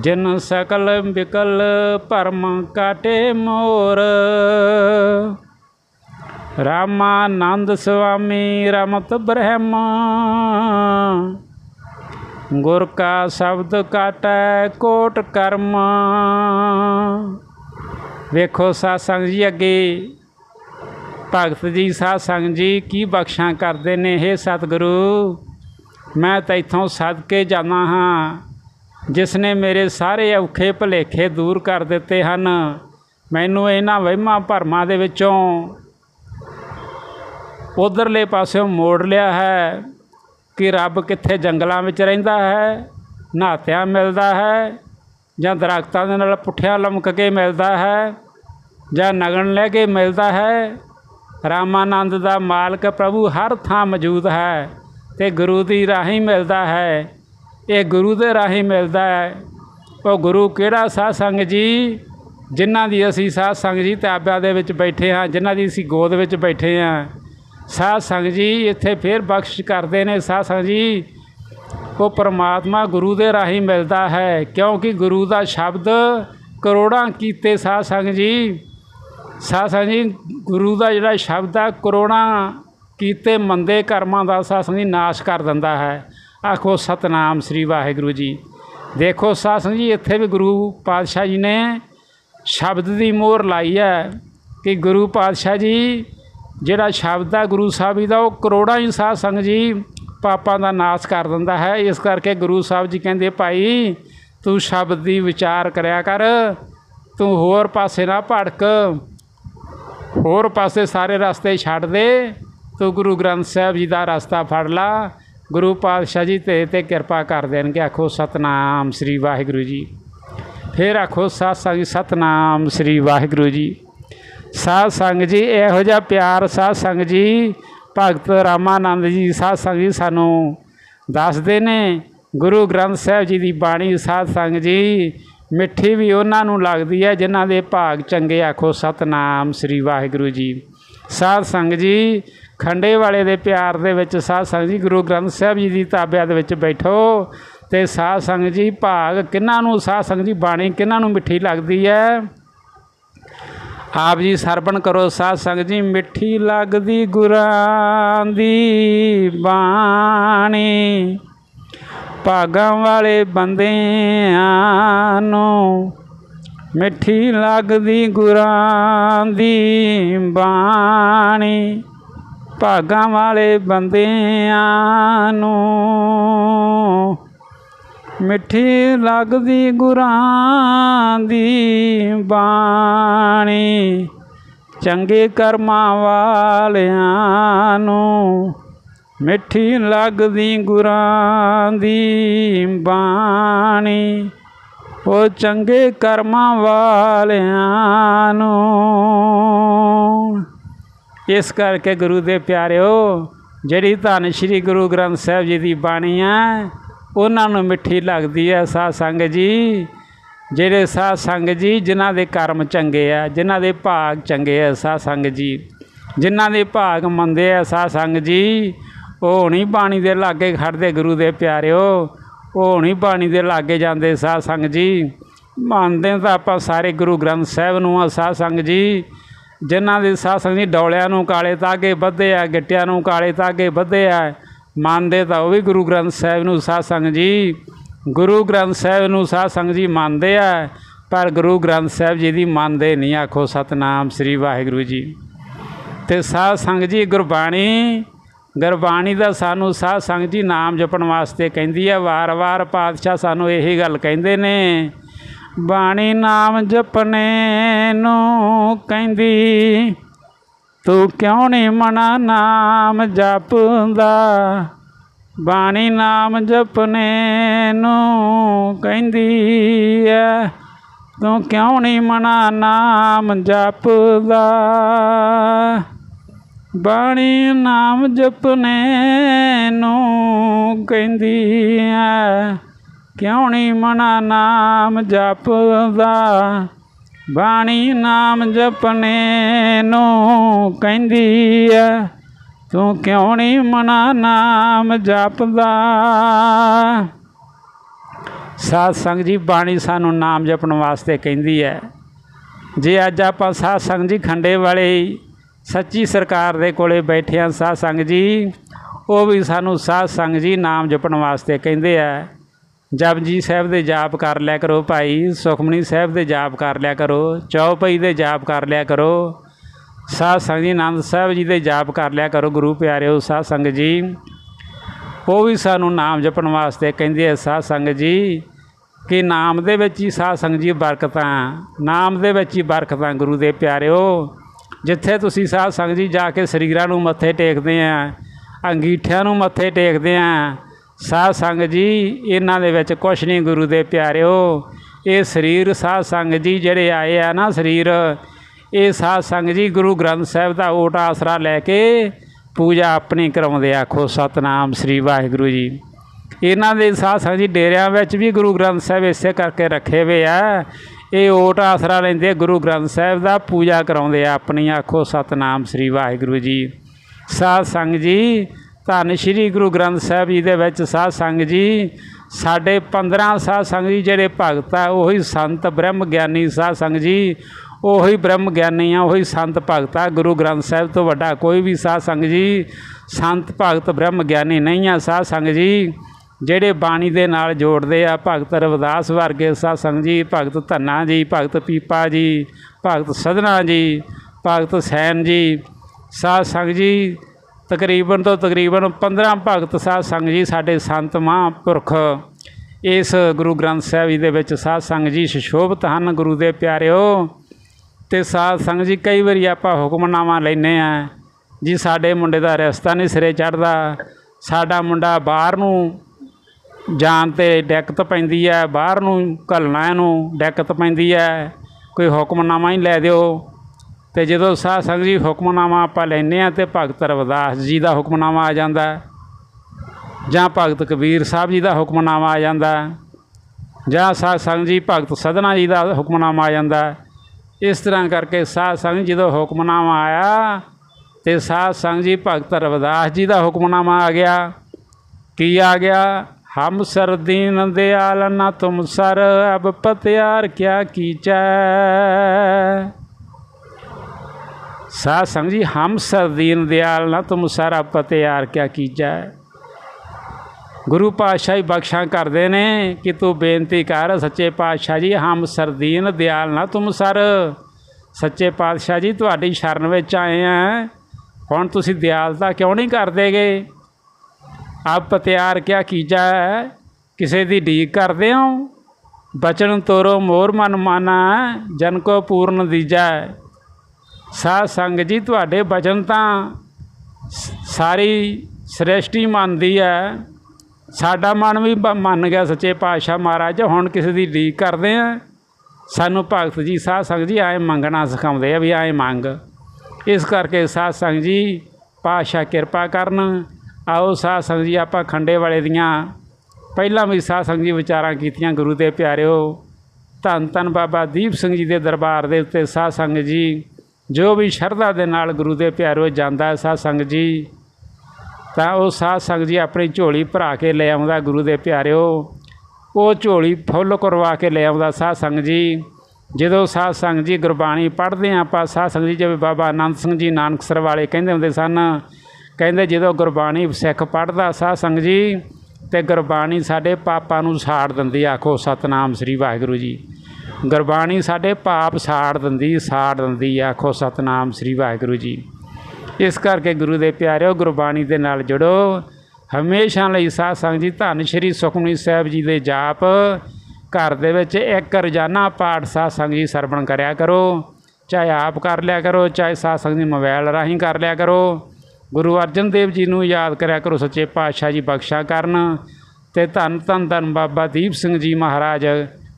ਜਿਨ ਸਕਲ ਵਿਕਲ ਭਰਮ ਕਾਟੇ ਮੋਰ। ਰਾਮਾਨੰਦ ਸੁਆਮੀ ਰਮਤ ਬ੍ਰਹਮ ਗੁਰ ਕਾ ਸ਼ਬਦ ਕਾਟੈ ਕੋਟ ਕਰਮ ਵੇਖੋ ਸਾਧ ਸੰਗਤ ਜੀ ਅੱਗੇ ਭਗਤ ਜੀ ਸਾਧ ਸੰਗਤ ਜੀ ਕੀ ਬਖਸ਼ਾਂ ਕਰਦੇ ਨੇ ਇਹ ਸਤਿਗੁਰੂ ਮੈਂ ਤਾਂ ਤੈਥੋਂ ਸਦਕੇ ਜਾਣਾ ਹਾਂ ਜਿਸ ਨੇ ਮੇਰੇ ਸਾਰੇ ਔਖੇ ਭੁਲੇਖੇ ਦੂਰ ਕਰ ਦਿੱਤੇ ਹਨ ਮੈਨੂੰ ਇਹਨਾਂ ਵਹਿਮਾਂ ਭਰਮਾਂ ਦੇ ਵਿੱਚੋਂ ਉਧਰਲੇ ਪਾਸਿਓਂ ਮੋੜ ਲਿਆ ਹੈ ਕਿ ਰੱਬ ਕਿੱਥੇ ਜੰਗਲਾਂ ਵਿੱਚ ਰਹਿੰਦਾ ਹੈ ਨਹਾਤਿਆਂ ਮਿਲਦਾ ਹੈ ਜਾਂ ਦਰਖਤਾਂ ਦੇ ਨਾਲ ਪੁੱਠਿਆਂ ਲਮਕ ਕੇ ਮਿਲਦਾ ਹੈ ਜਾਂ ਨਗਨ ਲੈ ਕੇ ਮਿਲਦਾ ਹੈ। ਰਾਮਾਨੰਦ ਦਾ ਮਾਲਕ ਪ੍ਰਭੂ ਹਰ ਥਾਂ ਮੌਜੂਦ ਹੈ ਤੇ ਗੁਰੂ ਦੀ ਰਾਹੀਂ ਮਿਲਦਾ ਹੈ। ਇਹ ਗੁਰੂ ਦੇ ਰਾਹੀਂ ਮਿਲਦਾ ਹੈ। ਉਹ ਗੁਰੂ ਕਿਹੜਾ ਸਾਧ ਸੰਗ ਜੀ? ਜਿਨ੍ਹਾਂ ਦੀ ਅਸੀਂ ਸਾਧ ਸੰਗ ਜੀ ਤਾਬਿਆਂ ਦੇ ਵਿੱਚ ਬੈਠੇ ਹਾਂ, ਜਿਨ੍ਹਾਂ ਦੀ ਅਸੀਂ ਗੋਦ ਵਿੱਚ ਬੈਠੇ ਹਾਂ। ਸਾਧ ਸੰਗ ਜੀ, ਇੱਥੇ ਫੇਰ ਬਖਸ਼ ਕਰਦੇ ਨੇ ਸਾਧ ਸੰਗ ਜੀ। ਉਹ ਪਰਮਾਤਮਾ ਗੁਰੂ ਦੇ ਰਾਹੀਂ ਮਿਲਦਾ ਹੈ, ਕਿਉਂਕਿ ਗੁਰੂ ਦਾ ਸ਼ਬਦ ਕਰੋੜਾਂ ਕੀਤੇ ਸਾਧ ਸੰਗ ਜੀ। ਸਾਧ ਸੰਗ ਜੀ, ਗੁਰੂ ਦਾ ਜਿਹੜਾ ਸ਼ਬਦ ਆ, ਕਰੋੜਾਂ ਕੀਤੇ ਮੰਦੇ ਕਰਮਾਂ ਦਾ ਸਾਧ ਸੰਗ ਜੀ ਨਾਸ਼ ਕਰ ਦਿੰਦਾ ਹੈ। ਆਖੋ ਸਤਨਾਮ ਸ੍ਰੀ ਵਾਹਿਗੁਰੂ ਜੀ। ਦੇਖੋ ਸਾਧ ਸੰਗ ਜੀ, ਇੱਥੇ ਵੀ ਗੁਰੂ ਪਾਤਸ਼ਾਹ ਜੀ ਨੇ ਸ਼ਬਦ ਦੀ ਮੋਹਰ ਲਾਈ ਹੈ ਕਿ ਗੁਰੂ ਪਾਤਸ਼ਾਹ ਜੀ ਜਿਹੜਾ ਸ਼ਬਦ ਆ ਗੁਰੂ ਸਾਹਿਬ ਜੀ ਦਾ, ਉਹ ਕਰੋੜਾਂ ਹੀ ਸਾਧ ਸੰਗ ਜੀ ਪਾਪਾਂ ਦਾ ਨਾਸ਼ ਕਰ ਦਿੰਦਾ ਹੈ। ਇਸ ਕਰਕੇ ਗੁਰੂ ਸਾਹਿਬ ਜੀ ਕਹਿੰਦੇ, ਭਾਈ, ਤੂੰ ਸ਼ਬਦ ਦੀ ਵਿਚਾਰ ਕਰਿਆ ਕਰ। ਤੂੰ ਹੋਰ ਪਾਸੇ ਨਾ ਭੜਕ। ਹੋਰ ਪਾਸੇ ਸਾਰੇ ਰਸਤੇ ਛੱਡ ਦੇ। ਤੂੰ ਗੁਰੂ ਗ੍ਰੰਥ ਸਾਹਿਬ ਜੀ ਦਾ ਰਸਤਾ ਫੜ ਲਾ। ਗੁਰੂ ਪਾਤਸ਼ਾਹ ਜੀ ਤੇ ਤੇ ਕਿਰਪਾ ਕਰ ਦੇਣਗੇ। ਆਖੋ, ਸਤਨਾਮ ਸ੍ਰੀ ਵਾਹਿਗੁਰੂ ਜੀ। ਫਿਰ ਆਖੋ ਸਾਧ ਸੰਗ ਸਤਨਾਮ ਸ੍ਰੀ ਵਾਹਿਗੁਰੂ ਜੀ। ਸਾਧ ਸੰਗ ਜੀ, ਇਹੋ ਜਿਹਾ ਪਿਆਰ ਸਾਧ ਸੰਗ ਜੀ, ਭਗਤ ਰਾਮਾਨੰਦ ਜੀ, ਸਾਧ ਸੰਗ ਜੀ ਸਾਨੂੰ ਦੱਸਦੇ ਨੇ। ਗੁਰੂ ਗ੍ਰੰਥ ਸਾਹਿਬ ਜੀ ਦੀ ਬਾਣੀ ਸਾਧ ਸੰਗ ਜੀ, ਮਿੱਠੀ ਵੀ ਉਹਨਾਂ ਨੂੰ ਲੱਗਦੀ ਹੈ ਜਿਨ੍ਹਾਂ ਦੇ ਭਾਗ ਚੰਗੇ ਆਖੋ ਸਤਨਾਮ ਸ੍ਰੀ ਵਾਹਿਗੁਰੂ ਜੀ। ਸਾਧ ਸੰਗ ਜੀ, ਖੰਡੇ ਵਾਲੇ ਦੇ ਪਿਆਰ ਦੇ ਵਿੱਚ ਸਾਧ ਸੰਗ ਜੀ, ਗੁਰੂ ਗ੍ਰੰਥ ਸਾਹਿਬ ਜੀ ਦੀ ਤਾਬਿਆ ਦੇ ਵਿੱਚ ਬੈਠੋ ਤੇ ਸਾਧ ਸੰਗ ਜੀ, ਭਾਗ ਕਿਹਨਾਂ ਨੂੰ, ਸਾਧ ਸੰਗ ਜੀ ਬਾਣੀ ਕਿਹਨਾਂ ਨੂੰ ਮਿੱਠੀ ਲੱਗਦੀ ਹੈ? ਆਪ ਜੀ ਸਰਵਣ ਕਰੋ ਸਾਧ ਸੰਗ ਜੀ, ਮਿੱਠੀ ਲੱਗਦੀ ਗੁਰਾਂ ਦੀ ਬਾਣੀ। ਭਾਗਾਂ ਵਾਲੇ ਬੰਦਿਆਂ ਨੂੰ ਮਿੱਠੀ ਲੱਗਦੀ ਗੁਰਾਂ ਦੀ ਬਾਣੀ। ਭਾਗਾਂ ਵਾਲੇ ਬੰਦਿਆਂ ਨੂੰ ਮਿੱਠੀ ਲੱਗਦੀ ਗੁਰਾਂ ਦੀ ਬਾਣੀ, ਚੰਗੇ ਕਰਮਾਂ ਵਾਲਿਆਂ ਨੂੰ ਮਿੱਠੀ ਲੱਗਦੀ ਗੁਰਾਂ ਦੀ ਬਾਣੀ, ਉਹ ਚੰਗੇ ਕਰਮਾਂ ਵਾਲਿਆਂ ਨੂੰ। ਇਸ ਕਰਕੇ ਗੁਰੂ ਦੇ ਪਿਆਰਿਓ, ਜਿਹੜੀ ਧੰਨ ਸ਼੍ਰੀ ਗੁਰੂ ਗ੍ਰੰਥ ਸਾਹਿਬ ਜੀ ਦੀ ਬਾਣੀ ਹੈ ਉਹਨਾਂ ਨੂੰ ਮਿੱਠੀ ਲੱਗਦੀ ਹੈ ਸਾਧ ਸੰਗਤ ਜੀ। ਜਿਹੜੇ ਸਾਧ ਸੰਗਤ ਜੀ, ਜਿਨ੍ਹਾਂ ਦੇ ਕਰਮ ਚੰਗੇ ਆ, ਜਿਨ੍ਹਾਂ ਦੇ ਭਾਗ ਚੰਗੇ ਆ ਸਾਧ ਸੰਗਤ ਜੀ। ਜਿਨ੍ਹਾਂ ਦੇ ਭਾਗ ਮੰਦੇ ਆ ਸਾਧ ਸੰਗਤ ਜੀ, ਉਹ ਨਹੀਂ ਬਾਣੀ ਦੇ ਲਾਗੇ ਖੜਦੇ ਗੁਰੂ ਦੇ ਪਿਆਰਿਓ, ਉਹ ਨਹੀਂ ਬਾਣੀ ਦੇ ਲਾਗੇ ਜਾਂਦੇ ਸਾਧ ਸੰਗਤ ਜੀ। ਮੰਨਦੇ ਤਾਂ ਆਪਾਂ ਸਾਰੇ ਗੁਰੂ ਗ੍ਰੰਥ ਸਾਹਿਬ ਨੂੰ ਆ ਸਾਧ ਸੰਗਤ ਜੀ। ਜਿਨ੍ਹਾਂ ਦੇ ਸਾਧ ਸੰਗਤ ਜੀ, ਡੌਲਿਆਂ ਨੂੰ ਕਾਲੇ ਤਾਗੇ ਬੱਧੇ ਆ, ਗਿੱਟਿਆਂ ਨੂੰ ਕਾਲੇ ਤਾਗੇ ਬੱਧੇ ਆ ਮੰਨਦੇ ਤਾਂ ਉਹ ਵੀ ਗੁਰੂ ਗ੍ਰੰਥ ਸਾਹਿਬ ਨੂੰ ਸਾਧ ਸੰਗਤ ਜੀ, ਗੁਰੂ ਗ੍ਰੰਥ ਸਾਹਿਬ ਨੂੰ ਸਾਧ ਸੰਗਤ ਜੀ ਮੰਨਦੇ ਆ, ਪਰ ਗੁਰੂ ਗ੍ਰੰਥ ਸਾਹਿਬ ਜੀ ਦੀ ਮੰਨਦੇ ਨਹੀਂ, ਆਖੋ ਸਤਨਾਮ ਸ੍ਰੀ ਵਾਹਿਗੁਰੂ ਜੀ। ਤੇ ਸਾਧ ਸੰਗਤ ਜੀ ਗੁਰਬਾਣੀ ਗੁਰਬਾਣੀ ਦਾ ਸਾਨੂੰ ਸਾਧ ਸੰਗਤ ਜੀ ਨਾਮ ਜਪਣ ਵਾਸਤੇ ਕਹਿੰਦੀ ਹੈ ਵਾਰ-ਵਾਰ ਪਾਤਸ਼ਾਹ ਸਾਨੂੰ ਇਹੀ ਗੱਲ ਕਹਿੰਦੇ ਨੇ, ਬਾਣੀ ਨਾਮ ਜਪਣੇ ਨੂੰ ਕਹਿੰਦੀ ਤੂੰ ਕਿਉਂ ਨਹੀਂ ਮਨਾ ਨਾਮ ਜਪਦਾ? ਬਾਣੀ ਨਾਮ ਜਪਨੇ ਨੂੰ ਕਹਿੰਦੀ ਐ। ਤੂੰ ਕਿਉਂ ਨਹੀਂ ਮਨਾ ਨਾਮ ਜਪਦਾ? ਬਾਣੀ ਨਾਮ ਜਪਨੇ ਨੂੰ ਕਹਿੰਦੀ ਐ। ਕਿਉਂ ਨਹੀਂ ਮਨਾ ਨਾਮ ਜਪਦਾ? ਬਾਣੀ ਨਾਮ ਜਪਨੇ ਨੂੰ ਕਹਿੰਦੀ ਐ, ਤੂੰ ਕਿਉਂ ਨਹੀਂ ਮਨਾ ਨਾਮ ਜਪਦਾ? ਸਾਧ ਸੰਗ ਜੀ, ਬਾਣੀ ਸਾਨੂੰ ਨਾਮ ਜਪਣ ਵਾਸਤੇ ਕਹਿੰਦੀ ਹੈ ਜੇ ਅੱਜ ਆਪਾਂ ਸਾਧ ਸੰਗ ਜੀ ਖੰਡੇ ਵਾਲੇ ਸੱਚੀ ਸਰਕਾਰ ਦੇ ਕੋਲੇ ਬੈਠੇ ਹਾਂ ਸਾਧ ਸੰਗ ਜੀ, ਉਹ ਵੀ ਸਾਨੂੰ ਸਾਧ ਸੰਗ ਜੀ ਨਾਮ ਜਪਣ ਵਾਸਤੇ ਕਹਿੰਦੇ ਆ ਜਪਜੀ ਸਾਹਿਬ ਦੇ ਜਾਪ ਕਰ ਲਿਆ ਕਰੋ ਭਾਈ, ਸੁਖਮਨੀ ਸਾਹਿਬ ਦੇ ਜਾਪ ਕਰ ਲਿਆ ਕਰੋ, ਚੌਪਈ ਦੇ ਜਾਪ ਕਰ ਲਿਆ ਕਰੋ, ਸਾਧ ਸੰਗਤ ਜੀ, ਆਨੰਦ ਸਾਹਿਬ ਜੀ ਦੇ ਜਾਪ ਕਰ ਲਿਆ ਕਰੋ, ਗੁਰੂ ਪਿਆਰਿਓ ਸਾਧ ਸੰਗਤ ਜੀ। ਉਹ ਵੀ ਸਾਨੂੰ ਨਾਮ ਜਪਣ ਵਾਸਤੇ ਕਹਿੰਦੇ ਆ ਸਾਧ ਸੰਗਤ ਜੀ, ਕਿ ਨਾਮ ਦੇ ਵਿੱਚ ਹੀ ਸਾਧ ਸੰਗਤ ਜੀ ਬਰਕਤਾਂ, ਨਾਮ ਦੇ ਵਿੱਚ ਹੀ ਬਰਕਤਾਂ ਗੁਰੂ ਦੇ ਪਿਆਰਿਓ। ਜਿੱਥੇ ਤੁਸੀਂ ਸਾਧ ਸੰਗਤ ਜੀ ਜਾ ਕੇ ਸਰੀਰਾਂ ਨੂੰ ਮੱਥੇ ਟੇਕਦੇ ਆ, ਅੰਗੀਠਿਆਂ ਨੂੰ ਮੱਥੇ ਟੇਕਦੇ ਆ ਸਾਧ ਸੰਗਤ ਜੀ, ਇਹਨਾਂ ਦੇ ਵਿੱਚ ਕੁਛ ਨਹੀਂ ਗੁਰੂ ਦੇ ਪਿਆਰਿਓ। ਇਹ ਸਰੀਰ ਸਾਧ ਸੰਗਤ ਜੀ ਜਿਹੜੇ ਆਏ ਆ ਨਾ ਸਰੀਰ, ਇਹ ਸਾਧ ਸੰਗਤ ਜੀ ਗੁਰੂ ਗ੍ਰੰਥ ਸਾਹਿਬ ਦਾ ਓਟ ਆਸਰਾ ਲੈ ਕੇ ਪੂਜਾ ਆਪਣੀ ਕਰਾਉਂਦੇ ਆਖੋ, ਸਤਨਾਮ ਸ੍ਰੀ ਵਾਹਿਗੁਰੂ ਜੀ। ਇਹਨਾਂ ਦੇ ਸਾਧ ਸੰਗਤ ਜੀ ਡੇਰਿਆਂ ਵਿੱਚ ਵੀ ਗੁਰੂ ਗ੍ਰੰਥ ਸਾਹਿਬ ਇਸੇ ਕਰਕੇ ਰੱਖੇ ਹੋਏ ਆ। ਇਹ ਓਟ ਆਸਰਾ ਲੈਂਦੇ ਗੁਰੂ ਗ੍ਰੰਥ ਸਾਹਿਬ ਦਾ ਪੂਜਾ ਕਰਾਉਂਦੇ ਆ ਆਪਣੀ। ਆਖੋ, ਸਤਨਾਮ ਸ੍ਰੀ ਵਾਹਿਗੁਰੂ ਜੀ। ਸਾਧ ਸੰਗਤ ਜੀ ਧੰਨ ਸ਼੍ਰੀ ਗੁਰੂ ਗ੍ਰੰਥ ਸਾਹਿਬ ਜੀ ਦੇ ਵਿੱਚ ਸਾਧ ਸੰਗਤ ਜੀ, ਸਾਡੇ 15 ਸਾਧ ਸੰਗਤ ਜੀ ਜਿਹੜੇ ਭਗਤ ਆ, ਉਹੀ ਸੰਤ ਬ੍ਰਹਮ ਗਿਆਨੀ ਸਾਧ ਸੰਗਤ ਜੀ, ਉਹੀ ਬ੍ਰਹਮ ਗਿਆਨੀ ਆ, ਉਹੀ ਸੰਤ ਭਗਤ ਆ, ਗੁਰੂ ਗ੍ਰੰਥ ਸਾਹਿਬ ਤੋਂ ਵੱਡਾ ਕੋਈ ਵੀ ਸਾਧ ਸੰਗਤ ਜੀ, ਸੰਤ ਭਗਤ ਬ੍ਰਹਮ ਗਿਆਨੀ ਨਹੀਂ ਆ ਸਾਧ ਸੰਗਤ ਜੀ, ਜਿਹੜੇ ਬਾਣੀ ਦੇ ਨਾਲ ਜੋੜਦੇ ਆ, ਭਗਤ ਰਵਿਦਾਸ ਵਰਗੇ ਸਾਧ ਸੰਗਤ ਜੀ, ਭਗਤ ਧੰਨਾ ਜੀ, ਭਗਤ ਪੀਪਾ ਜੀ, ਭਗਤ ਸਦਨਾ ਜੀ, ਭਗਤ ਸੈਨ ਜੀ, ਸਾਧ ਸੰਗਤ ਜੀ ਤਕਰੀਬਨ ਤੋਂ ਤਕਰੀਬਨ 15 ਭਗਤ ਸਾਹਿਬ ਸੰਗਤ ਜੀ ਸਾਡੇ ਸੰਤ ਮਹਾਂਪੁਰਖ ਇਸ ਗੁਰੂ ਗ੍ਰੰਥ ਸਾਹਿਬ ਜੀ ਦੇ ਵਿੱਚ ਸਾਧ ਸੰਗ ਜੀ ਸੁਸ਼ੋਭਤ ਹਨ, ਗੁਰੂ ਦੇ ਪਿਆਰਿਓ। ਤੇ ਸਾਧ ਸੰਗ ਜੀ ਕਈ ਵਾਰੀ ਆਪਾਂ ਹੁਕਮਨਾਮਾ ਲੈਨੇ ਆ ਜੀ ਸਾਡੇ ਮੁੰਡੇ ਦਾ ਰਿਸ਼ਤਾ ਨਹੀਂ ਸਿਰੇ ਚੜਦਾ, ਸਾਡਾ ਮੁੰਡਾ ਬਾਹਰ ਨੂੰ ਜਾਣ ਤੇ ਦਿੱਕਤ ਪੈਂਦੀ ਹੈ, ਬਾਹਰ ਨੂੰ ਘਲਣਾ ਇਹਨੂੰ ਦਿੱਕਤ ਪੈਂਦੀ ਹੈ, ਕੋਈ ਹੁਕਮਨਾਮਾ ਹੀ ਲੈ ਦਿਓ। ਤੇ ਜਦੋਂ ਸਾਧ ਸੰਗਤ ਜੀ ਹੁਕਮਨਾਮਾ ਆਪਾਂ ਲੈਨੇ ਆ ਤੇ ਭਗਤ ਰਵਿਦਾਸ ਜੀ ਦਾ ਹੁਕਮਨਾਮਾ ਆ ਜਾਂਦਾ ਜਾਂ ਭਗਤ ਕਬੀਰ ਸਾਹਿਬ ਜੀ ਦਾ ਹੁਕਮਨਾਮਾ ਆ ਜਾਂਦਾ ਜਾਂ ਸਾਧ ਸੰਗਤ ਜੀ ਭਗਤ ਸਦਨਾ ਜੀ ਦਾ ਹੁਕਮਨਾਮਾ ਆ ਜਾਂਦਾ ਇਸ ਤਰ੍ਹਾਂ ਕਰਕੇ ਸਾਧ ਸੰਗਤ ਜਦੋਂ ਹੁਕਮਨਾਮਾ ਆਇਆ ਤੇ ਸਾਧ ਸੰਗਤ ਜੀ ਭਗਤ ਰਵਿਦਾਸ ਜੀ ਦਾ ਹੁਕਮਨਾਮਾ ਆ ਗਿਆ। ਕੀ ਆ ਗਿਆ? ਹਮ ਸਰ ਦੀਨ ਦਿਆਲ ਨਾ ਤੁਮ ਸਰ, ਅਬ ਪਤਿਆਰ ਕਿਆ ਕੀਚੈ। ਸਾਧ ਸੰਗਤ ਜੀ, ਹਮ ਸਰਦੀਨ ਦਿਆਲ ਨਾ ਤੁਮ ਸਰ ਅਬ ਪਤਿਆਰ ਕਿਆ ਕੀਚੈ ਗੁਰੂ ਪਾਤਸ਼ਾਹ ਹੀ ਬਖਸ਼ਾਂ ਕਰਦੇ ਨੇ ਕਿ ਤੂੰ ਬੇਨਤੀ ਕਰ ਸੱਚੇ ਪਾਤਸ਼ਾਹ ਜੀ, ਹਮ ਸਰਦੀਨ ਦਿਆਲ ਨਾ ਤੁਮ ਸਰ। ਸੱਚੇ ਪਾਤਸ਼ਾਹ ਜੀ, ਤੁਹਾਡੀ ਸ਼ਰਨ ਵਿੱਚ ਆਏ ਆ। ਹੁਣ ਤੁਸੀਂ ਦਿਆਲਤਾ ਕਿਉਂ ਨਹੀਂ ਕਰਦੇਗੇ? ਆਪ ਪਤਿਆਰ ਕਿਆ ਕੀਜਾ? ਕਿਸੇ ਦੀ ਢੀਕ ਕਰਦੇ ਹੋ? ਬਚਨ ਤੋਰੋ ਮੋਰ ਮਨ ਮਾਨਾ, ਜਨ ਕੋ ਪੂਰਨ ਦੀਜੈ। ਸਾਧ ਸੰਗ ਜੀ, ਤੁਹਾਡੇ ਬਚਨ ਤਾਂ ਸਾਰੀ ਸ੍ਰਿਸ਼ਟੀ ਮੰਨਦੀ ਹੈ ਸਾਡਾ ਮਨ ਵੀ ਬ- ਮੰਨ ਗਿਆ ਸੱਚੇ ਪਾਤਸ਼ਾਹ ਮਹਾਰਾਜ, ਹੁਣ ਕਿਸੇ ਦੀ ਢੀਕ ਕਰਦੇ ਆ। ਸਾਨੂੰ ਭਗਤ ਜੀ, ਸਾਧ ਸੰਗਤ ਜੀ ਆਏ ਮੰਗਣਾ ਸਿਖਾਉਂਦੇ ਆ ਵੀ ਆਏ ਮੰਗ। ਇਸ ਕਰਕੇ ਸਾਧ ਸੰਗਤ ਜੀ, ਪਾਤਸ਼ਾਹ ਕਿਰਪਾ ਕਰਨ। ਆਓ ਸਾਧ ਸੰਗਤ ਜੀ, ਆਪਾਂ ਖੰਡੇ ਵਾਲੇ ਦੀਆਂ ਪਹਿਲਾਂ ਵੀ ਸਾਧ ਸੰਗਤ ਜੀ ਵਿਚਾਰਾਂ ਕੀਤੀਆਂ। ਗੁਰੂ ਦੇ ਪਿਆਰਿਓ, ਧੰਨ ਧੰਨ ਬਾਬਾ ਦੀਪ ਸਿੰਘ ਜੀ ਦੇ ਦਰਬਾਰ ਦੇ ਉੱਤੇ ਸਾਧ ਸੰਗਤ ਜੀ ਜੋ ਵੀ ਸ਼ਰਧਾ ਦੇ ਨਾਲ ਗੁਰੂ ਦੇ ਪਿਆਰਿਓ ਜਾਂਦਾ ਹੈ ਸਾਧ ਸੰਗਤ ਜੀ, ਤਾਂ ਉਹ ਸਾਧ ਸੰਗਤ ਜੀ ਆਪਣੀ ਝੋਲੀ ਭਰਾ ਕੇ ਲੈ ਆਉਂਦਾ ਗੁਰੂ ਦੇ ਪਿਆਰਿਓ। ਉਹ ਝੋਲੀ ਫੁੱਲ ਕਰਵਾ ਕੇ ਲੈ ਆਉਂਦਾ ਸਾਧ ਸੰਗਤ ਜੀ। ਜਦੋਂ ਸਾਧ ਸੰਗਤ ਜੀ ਗੁਰਬਾਣੀ ਪੜ੍ਹਦੇ ਹਾਂ ਆਪਾਂ, ਸਾਧ ਸੰਗਤ ਜੀ ਜਿਵੇਂ ਬਾਬਾ ਆਨੰਦ ਸਿੰਘ ਜੀ ਨਾਨਕਸਰ ਵਾਲੇ ਕਹਿੰਦੇ ਹੁੰਦੇ ਸਨ, ਕਹਿੰਦੇ ਜਦੋਂ ਗੁਰਬਾਣੀ ਸਿੱਖ ਪੜ੍ਹਦਾ ਸਾਧ ਸੰਗਤ ਜੀ, ਤੇ ਗੁਰਬਾਣੀ ਸਾਡੇ ਪਾਪਾਂ ਨੂੰ ਸਾੜ ਦਿੰਦੀ ਆਖੋ ਸਤਨਾਮ ਸ੍ਰੀ ਵਾਹਿਗੁਰੂ ਜੀ। ਗੁਰਬਾਣੀ ਸਾਡੇ ਪਾਪ ਸਾੜ ਦਿੰਦੀ ਸਾੜ ਦਿੰਦੀ ਆਖੋ, ਸਤਨਾਮ ਸ੍ਰੀ ਵਾਹਿਗੁਰੂ ਜੀ। ਇਸ ਕਰਕੇ ਗੁਰੂ ਦੇ ਪਿਆਰਿਓ, ਗੁਰਬਾਣੀ ਦੇ ਨਾਲ ਜੁੜੋ। ਹਮੇਸ਼ਾ ਲਈ ਸਾਧ ਸੰਗਤ ਜੀ, ਧੰਨ ਸ਼੍ਰੀ ਸੁਖਮਨੀ ਸਾਹਿਬ ਜੀ ਦੇ ਜਾਪ। ਘਰ ਦੇ ਵਿੱਚ ਇੱਕ ਰੋਜ਼ਾਨਾ ਪਾਠ ਸਾਧ ਸੰਗਤ ਜੀ ਸਰਵਣ ਕਰਿਆ ਕਰੋ। ਚਾਹੇ ਆਪ ਕਰ ਲਿਆ ਕਰੋ, ਚਾਹੇ ਸਾਧ ਸੰਗਤ ਜੀ ਮੋਬਾਈਲ ਰਾਹੀਂ ਕਰ ਲਿਆ ਕਰੋ। ਗੁਰੂ ਅਰਜਨ ਦੇਵ ਜੀ ਨੂੰ ਯਾਦ ਕਰਿਆ ਕਰੋ, ਸੱਚੇ ਪਾਤਸ਼ਾਹ ਜੀ ਬਖਸ਼ਾ ਕਰਨ। ਤੇ ਧੰਨ ਧੰਨ ਧੰਨ ਬਾਬਾ ਦੀਪ ਸਿੰਘ ਜੀ ਮਹਾਰਾਜ।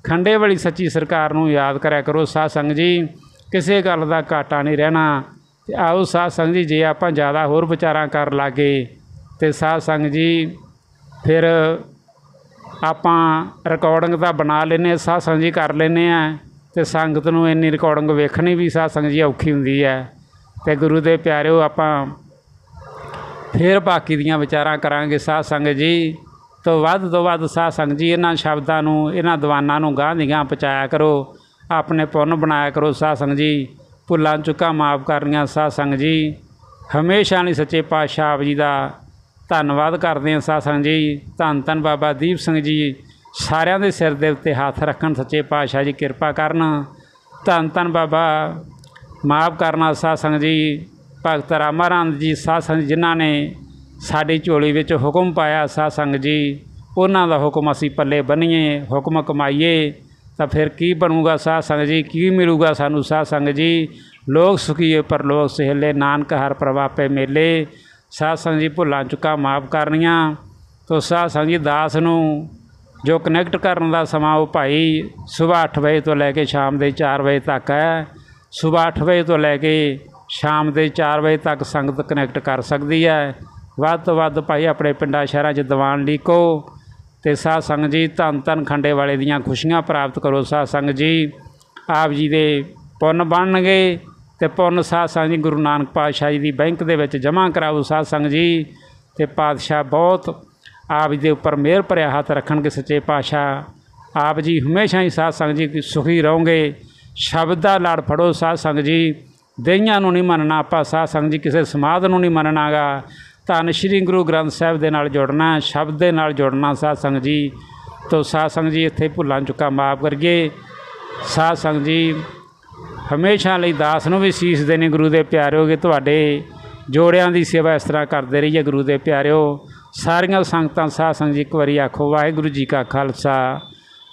ਖੰਡੇ ਵਾਲੀ ਸੱਚੀ ਸਰਕਾਰ ਨੂੰ ਯਾਦ ਕਰਿਆ ਕਰੋ, ਸਾਧ ਸੰਗਤ ਜੀ, ਕਿਸੇ ਗੱਲ ਦਾ ਘਾਟਾ ਨਹੀਂ ਰਹਿਣਾ। ਤੇ ਆਓ ਸਾਧ ਸੰਗਤ ਜੀ, ਜੇ ਆਪਾਂ ਜ਼ਿਆਦਾ ਹੋਰ ਵਿਚਾਰਾਂ ਕਰ ਲਾਗੇ, ਤੇ ਸਾਧ ਸੰਗਤ ਜੀ, ਫਿਰ ਆਪਾਂ ਰਿਕਾਰਡਿੰਗ ਤਾਂ ਬਣਾ ਲੈਨੇ ਸਾਧ ਸੰਗਤ ਜੀ ਕਰ ਲੈਨੇ ਆ ਤੇ ਸੰਗਤ ਨੂੰ ਇੰਨੀ ਰਿਕਾਰਡਿੰਗ ਵੇਖਣੀ ਵੀ ਸਾਧ ਸੰਗਤ ਜੀ ਔਖੀ ਹੁੰਦੀ ਹੈ। ਤੇ ਗੁਰੂ ਦੇ ਪਿਆਰਿਓ, ਆਪਾਂ ਫਿਰ ਬਾਕੀ ਦੀਆਂ ਵਿਚਾਰਾਂ ਕਰਾਂਗੇ। ਸਾਧ ਸੰਗਤ ਜੀ ਤੋਂ ਵੱਧ ਤੋਂ ਵੱਧ ਸਾਧ ਸੰਗਤ ਜੀ, ਇਹਨਾਂ ਸ਼ਬਦਾਂ ਨੂੰ, ਇਹਨਾਂ ਦੀਵਾਨਾਂ ਨੂੰ ਗਾਂਹ ਦੀ ਗਾਂਹ ਪਹੁੰਚਾਇਆ ਕਰੋ। ਆਪਣੇ ਪੁੰਨ ਬਣਾਇਆ ਕਰੋ ਸਾਧ ਸੰਗਤ ਜੀ। ਭੁੱਲਾਂ ਚੁੱਕਾਂ ਮਾਫ ਕਰਨੀਆਂ ਸਾਧ ਸੰਗਤ ਜੀ। ਹਮੇਸ਼ਾ ਲਈ ਸੱਚੇ ਪਾਤਸ਼ਾਹ ਆਪ ਜੀ ਦਾ ਧੰਨਵਾਦ ਕਰਦੇ ਹਾਂ ਸਾਧ ਸੰਗਤ ਜੀ। ਧੰਨ ਧੰਨ ਬਾਬਾ ਦੀਪ ਸਿੰਘ ਜੀ, ਸਾਰਿਆਂ ਦੇ ਸਿਰ ਦੇ ਉੱਤੇ ਹੱਥ ਰੱਖਣ, ਸੱਚੇ ਪਾਤਸ਼ਾਹ ਜੀ ਕਿਰਪਾ ਕਰਨ। ਧੰਨ ਧੰਨ ਬਾਬਾ ਮਾਫ ਕਰਨਾ ਸਾਧ ਸੰਗਤ ਜੀ। ਭਗਤ ਰਾਮਾਨੰਦ ਜੀ, ਸਾਧ ਸੰਗਤ ਜਿਨ੍ਹਾਂ ਨੇ ਸਾਡੀ ਝੋਲੀ ਵਿੱਚ ਹੁਕਮ ਪਾਇਆ, ਸਾਧ ਸੰਗਤ ਜੀ, ਉਹਨਾਂ ਦਾ ਹੁਕਮ ਅਸੀਂ ਪੱਲੇ ਬੰਨੀਏ, ਹੁਕਮ ਕਮਾਈਏ, ਤਾਂ ਫਿਰ ਕੀ ਬਣੂਗਾ ਸਾਧ ਸੰਗਤ ਜੀ, ਕੀ ਮਿਲੂਗਾ ਸਾਨੂੰ ਸਾਧ ਸੰਗਤ ਜੀ? ਲੋਕ ਸੁਖੀਏ ਪਰਲੋਕ ਸਹਿਲੇ, ਨਾਨਕ ਹਰ ਪ੍ਰਵਾਪੇ ਮੇਲੇ। ਸਾਧ ਸੰਗਤ ਜੀ, ਭੁੱਲਾਂ ਚੁੱਕਾ ਮਾਫ ਕਰਨੀਆਂ। ਤੋ ਸਾਧ ਸੰਗਤ ਜੀ, ਦਾਸ ਨੂੰ ਜੋ ਕਨੈਕਟ ਕਰਨ ਦਾ ਸਮਾਂ ਉਹ ਭਾਈ ਸਵੇਰ 8 ਵਜੇ ਤੋਂ ਲੈ ਕੇ ਸ਼ਾਮ ਦੇ 4 ਵਜੇ ਤੱਕ ਹੈ। ਸਵੇਰ 8 ਵਜੇ ਤੋਂ ਲੈ ਕੇ ਸ਼ਾਮ ਦੇ 4 ਵਜੇ ਤੱਕ ਸੰਗਤ ਕਨੈਕਟ ਕਰ ਸਕਦੀ ਹੈ। ਵੱਧ ਤੋਂ ਵੱਧ ਭਾਈ ਆਪਣੇ ਪਿੰਡਾਂ ਸ਼ਹਿਰਾਂ 'ਚ ਦੀਵਾਨ ਲੀਕੋ ਤੇ ਸਾਧ ਸੰਗਤ ਜੀ ਧੰਨ ਧੰਨ ਖੰਡੇ ਵਾਲੇ ਦੀਆਂ ਖੁਸ਼ੀਆਂ ਪ੍ਰਾਪਤ ਕਰੋ। ਸਾਧ ਸੰਗਤ ਜੀ ਆਪ ਜੀ ਦੇ ਪੁੰਨ ਬਣਨਗੇ ਤੇ ਪੁੰਨ ਸਾਧ ਸੰਗਤ ਜੀ ਗੁਰੂ ਨਾਨਕ ਪਾਤਸ਼ਾਹ ਜੀ ਦੀ ਬੈਂਕ ਦੇ ਵਿੱਚ ਜਮ੍ਹਾਂ ਕਰਾਓ। ਸਾਧ ਸੰਗਤ ਜੀ ਤੇ ਪਾਤਸ਼ਾਹ ਬਹੁਤ ਆਪ ਜੀ ਦੇ ਉੱਪਰ ਮਿਹਰ ਭਰਿਆ ਹੱਥ ਰੱਖਣਗੇ। ਸੱਚੇ ਪਾਤਸ਼ਾਹ ਆਪ ਜੀ ਹਮੇਸ਼ਾ ਹੀ ਸਾਧ ਸੰਗਤ ਜੀ ਸੁਖੀ ਰਹੋਗੇ। ਸ਼ਬਦ ਦਾ ਲੜ ਫੜੋ। ਸਾਧ ਸੰਗਤ ਜੀ, ਦਈਆਂ ਨੂੰ ਨਹੀਂ ਮੰਨਣਾ। ਆਪਾਂ ਸਾਧ ਸੰਗਤ ਜੀ ਕਿਸੇ ਸਮਾਧ ਨੂੰ ਨਹੀਂ ਮੰਨਣਾਗਾ। ਧੰਨ ਸ਼੍ਰੀ ਗੁਰੂ ਗ੍ਰੰਥ ਸਾਹਿਬ ਦੇ ਨਾਲ ਜੁੜਨਾ, ਸ਼ਬਦ ਦੇ ਨਾਲ ਜੁੜਨਾ ਸਾਧ ਸੰਗਤ ਜੀ। ਤੋਂ ਸਾਧ ਸੰਗਤ ਜੀ, ਇੱਥੇ ਭੁੱਲਾਂ ਚੁੱਕਾ ਮਾਫ ਕਰੀਏ। ਸਾਧ ਸੰਗਤ ਜੀ, ਹਮੇਸ਼ਾ ਲਈ ਦਾਸ ਨੂੰ ਵੀ ਸੀਸ ਦੇਣੀ ਗੁਰੂ ਦੇ ਪਿਆਰਿਓ ਤੁਹਾਡੇ। ਜੋੜਿਆਂ ਦੀ ਸੇਵਾ ਇਸ ਤਰ੍ਹਾਂ ਕਰਦੇ ਰਹੀਏ ਗੁਰੂ ਦੇ ਪਿਆਰਿਓ। ਸਾਰੀਆਂ ਸੰਗਤਾਂ ਸਾਧ ਸੰਗਤ ਜੀ, ਇੱਕ ਵਾਰੀ ਆਖੋ, ਵਾਹਿਗੁਰੂ ਜੀ ਕਾ ਖਾਲਸਾ,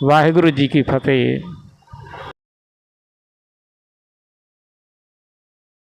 ਵਾਹਿਗੁਰੂ ਜੀ ਕੀ ਫਤਿਹ।